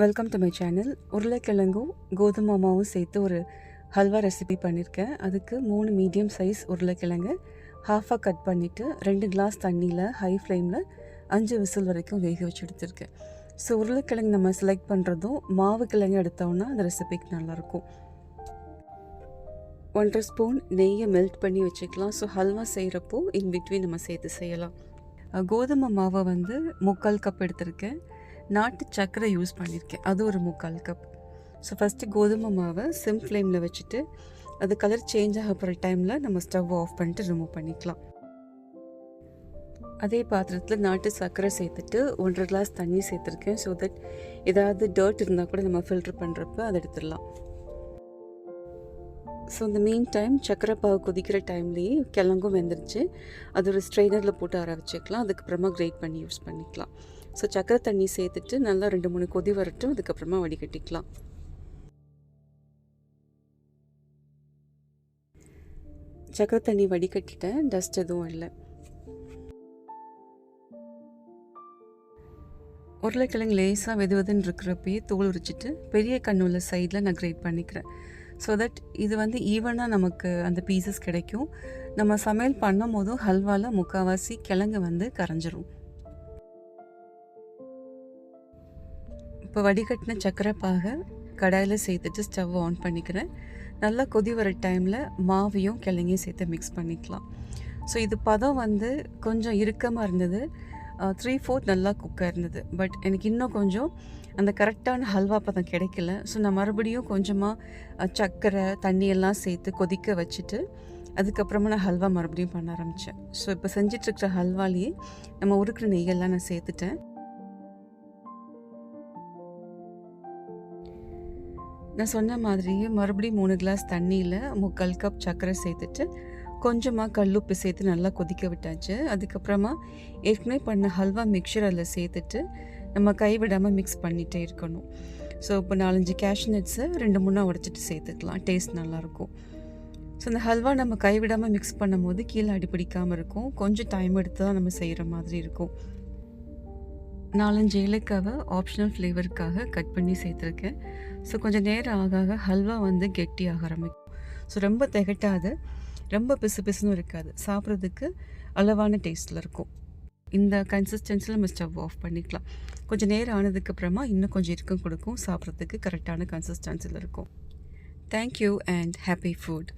Welcome to my channel உருளைக்கிழங்கும் கோதுமை மாவும் சேர்த்து ஒரு ஹல்வா ரெசிபி பண்ணியிருக்கேன் அதுக்கு மூணு மீடியம் சைஸ் உருளைக்கிழங்கு. ஹாஃபாக கட் பண்ணிவிட்டு ரெண்டு கிளாஸ் தண்ணியில் ஹை ஃப்ளேமில் அஞ்சு விசில் வரைக்கும் வேக வச்சு எடுத்திருக்கேன். ஸோ உருளைக்கிழங்கு நம்ம செலக்ட் பண்ணுறதும் மாவு கிழங்கு எடுத்தோம்னா அந்த ரெசிபிக்கு நல்லாயிருக்கும். ஒன்றரை ஸ்பூன் நெய்யை மெல்ட் பண்ணி வச்சுக்கலாம். ஸோ ஹல்வா செய்கிறப்போ இன் பிட்வீன் நம்ம சேர்த்து செய்யலாம். கோதுமை மாவை வந்து முக்கால் கப் எடுத்திருக்கேன். நாட்டு சர்க்கரை யூஸ் பண்ணியிருக்கேன். அது ஒரு முக்கால் கப். ஸோ ஃபஸ்ட்டு கோதுமை மாவை சிம் ஃப்ளேமில் வச்சுட்டு அது கலர் சேஞ்ச் ஆக போகிற டைமில் நம்ம ஸ்டவ் ஆஃப் பண்ணிட்டு ரிமூவ் பண்ணிக்கலாம். அதே பாத்திரத்தில் நாட்டு சர்க்கரை சேர்த்துட்டு ஒன்றரை கிளாஸ் தண்ணி சேர்த்துருக்கேன். ஸோ தட் ஏதாவது டர்ட் இருந்தால் கூட நம்ம ஃபில்டர் பண்ணுறப்ப அதை எடுத்துடலாம். ஸோ இந்த மீன் டைம் சக்கரை பாவு கொதிக்கிற டைம்லேயே கிழங்கும் வெந்துருச்சு. அது ஒரு ஸ்ட்ரெயினரில் போட்டு ஆற வச்சுக்கலாம். அதுக்கப்புறமா கிரேட் பண்ணி யூஸ் பண்ணிக்கலாம். ஸோ சக்கரை தண்ணி சேர்த்துட்டு நல்லா ரெண்டு மூணு கொதி வரட்டும். அதுக்கப்புறமா வடிகட்டிக்கலாம் சக்கரை தண்ணி வடிகட்டிட்டேன் டஸ்ட் எதுவும் இல்லை. உருளைக்கிழங்கு லேசாக வெது வெதுன்னு இருக்கிறப்பயே தோல் உரிச்சிட்டு பெரிய கண்ணுள்ள சைடில் நான் கிரேட் பண்ணிக்கிறேன். ஸோ தட் இது வந்து ஈவனாக நமக்கு அந்த பீசஸ் கிடைக்கும். நம்ம சமையல் பண்ணும் போதும் ஹல்வாவில் முக்கால்வாசி கிழங்கு வந்து கரைஞ்சிரும். இப்போ வடிகட்டின சக்கரை பாகை கடாயில் சேர்த்துட்டு ஸ்டவ் ஆன் பண்ணிக்கிறேன். நல்லா கொதி வர டைமில் மாவையும் கிழங்கையும் சேர்த்து மிக்ஸ் பண்ணிக்கலாம். ஸோ இது பதம் வந்து கொஞ்சம் இறுக்கமாக இருந்தது. த்ரீ ஃபோர்த் நல்லா குக்காக இருந்தது. பட் எனக்கு இன்னும் கொஞ்சம் அந்த கரெக்டான ஹல்வா பதம் கிடைக்கல. ஸோ நான் மறுபடியும் கொஞ்சமாக சர்க்கரை தண்ணியெல்லாம் சேர்த்து கொதிக்க வச்சுட்டு அதுக்கப்புறமா நான் ஹல்வா மறுபடியும் பண்ண ஆரம்பித்தேன் ஸோ இப்போ செஞ்சிட்ருக்கிற ஹல்வாலேயே நம்ம உருக்குற நெய்யெல்லாம் நான் சேர்த்துட்டேன். நான் சொன்ன மாதிரியே மறுபடியும் மூணு கிளாஸ் தண்ணியில் முக்கால் கப் சர்க்கரை சேர்த்துட்டு கொஞ்சமாக கல்லுப்பு சேர்த்து நல்லா கொதிக்க விட்டாச்சு. அதுக்கப்புறமா ஏற்கனவே பண்ண ஹல்வா மிக்சர் அதில் சேர்த்துட்டு நம்ம கைவிடாமல் மிக்ஸ் பண்ணிகிட்டே இருக்கணும். ஸோ இப்போ நாலஞ்சு கேஷ்நட்ஸை ரெண்டு மூணாக உடச்சிட்டு சேர்த்துக்கலாம். டேஸ்ட் நல்லாயிருக்கும். ஸோ இந்த ஹல்வா நம்ம கைவிடாமல் மிக்ஸ் பண்ணும்போது கீழே அடிப்பிடிக்காமல் இருக்கும். கொஞ்சம் டைம் எடுத்து தான் நம்ம செய்கிற மாதிரி இருக்கும். நாலஞ்சு ஏலக்காவை ஆப்ஷனல் ஃப்ளேவருக்காக கட் பண்ணி சேர்த்துருக்கேன். ஸோ கொஞ்சம் நேரம் ஆக ஆக ஹல்வா வந்து கெட்டியாக ஆரம்பிக்கும். ஸோ ரொம்ப திகட்டாது. ரொம்ப பிசு பிசுன்னு இருக்காது. சாப்பிட்றதுக்கு அளவான டேஸ்ட்டில் இருக்கும். இந்த கன்சிஸ்டன்சியில் நம்ம ஸ்டவ் ஆஃப் பண்ணிக்கலாம். கொஞ்சம் நேரம் ஆனதுக்கப்புறமா இன்னும் கொஞ்சம் இருக்கும் கொடுக்கும். சாப்பிட்றதுக்கு கரெக்டான கன்சிஸ்டன்சியில் இருக்கும். Thank you and happy food